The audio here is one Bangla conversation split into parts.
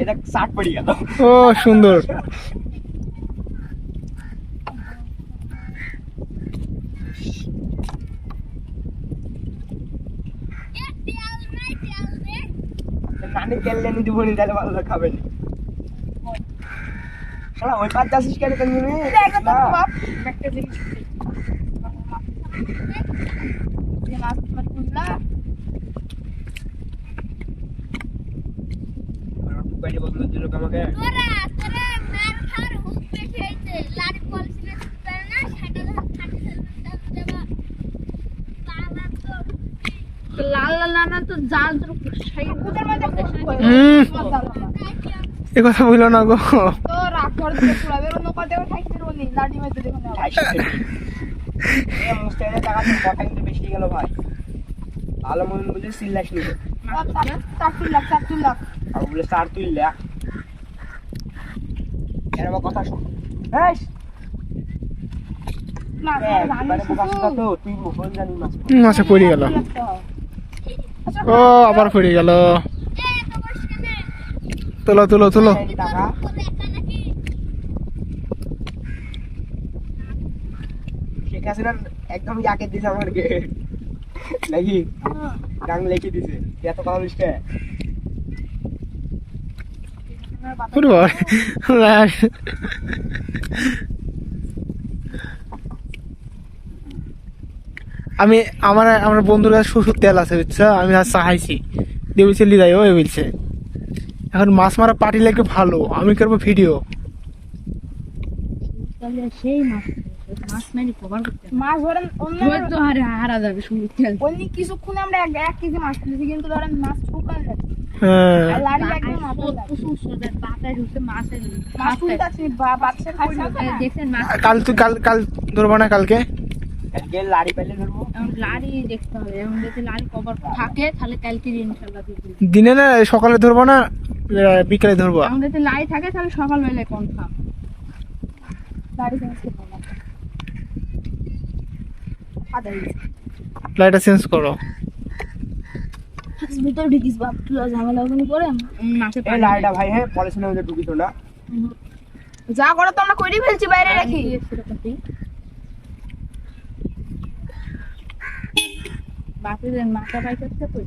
এটা শার্ট পড়ে গেল। ও সুন্দর। নানি কেললে নিতে বলি তাহলে ভালো খাবেন। শালা ওই পাঁচ যাচ্ছিস কেন কেন একটা তো বাপ একটা জিনিস যে মাছ মাছ কুমলা বাইরে বদলে দিল আমাকে তোরা তোরা মার খার হুক পেটে হইছে লাড়ি পলিসি না পারে না সেটা খাটি ফেলতে লাল লাল তো জাল এ কথা বলল না গো। কিন্তু বেশি গেল ভাই। ভালো মন বুঝে সিল্লাস নিবে চারটুল লাখ চারটুল লাখ আর বলে স্যার তুই লেখ এর আবার কথা শোন। মাছ পড়ে গেল। ও আবার পড়ে গেল। তোলো তোলো তোলো। শেখ একদম জাকে দিছে আমাকে নাকি? লেখে দিছে। এত কথা বলিস ফুটবল? আমি আমার আমার বন্ধুর কাছে শ্বশুর তেল আছে বুঝছ? আমি আজ চাহাইছি দিয়ে বলছে লিদাই ও বলছে। এখন মাছ মারা পার্টি লাগবে ভালো আমি করব ভিডিও। সেই মাছ মাছ মেরে কভার করতে মাছ ধরেন অন্য তো হারে হারা যাবে সুন্দর কিছুক্ষণ আমরা এক এক কেজি মাছ কিন্তু ধরেন মাছ শুকান যাবে হ্যাঁ। কাল ধরবো না কালকে? লাড়ি পাইলে ধরবো। এখন লাড়ি দেখতে হবে। লাড়ি কভার থাকে তাহলে কালকে ইনশাল্লাহ দিনে না সকালে ধরবো না বিকালে ধরবো? এখন যদি লাড়ি থাকে তাহলে সকালবেলায় কনফার্ম লাইটটা চেঞ্জ করো। ভিতর ঢুকিস বাপ তুই ঝামেলা ওখানে এই ভাই হ্যাঁ ঢুকিস না যা করো তো আমরা ফেলছি বাইরে রাখি। বাপের মাথা পাইতে কই?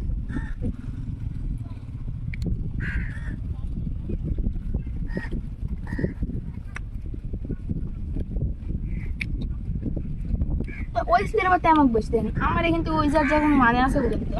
ওই সিনেমাতে আমাকে বসতে দেন আমার কিন্তু ওই যার যখন মানে আছে বলে তো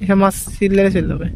এসব মাছ চলে যাবে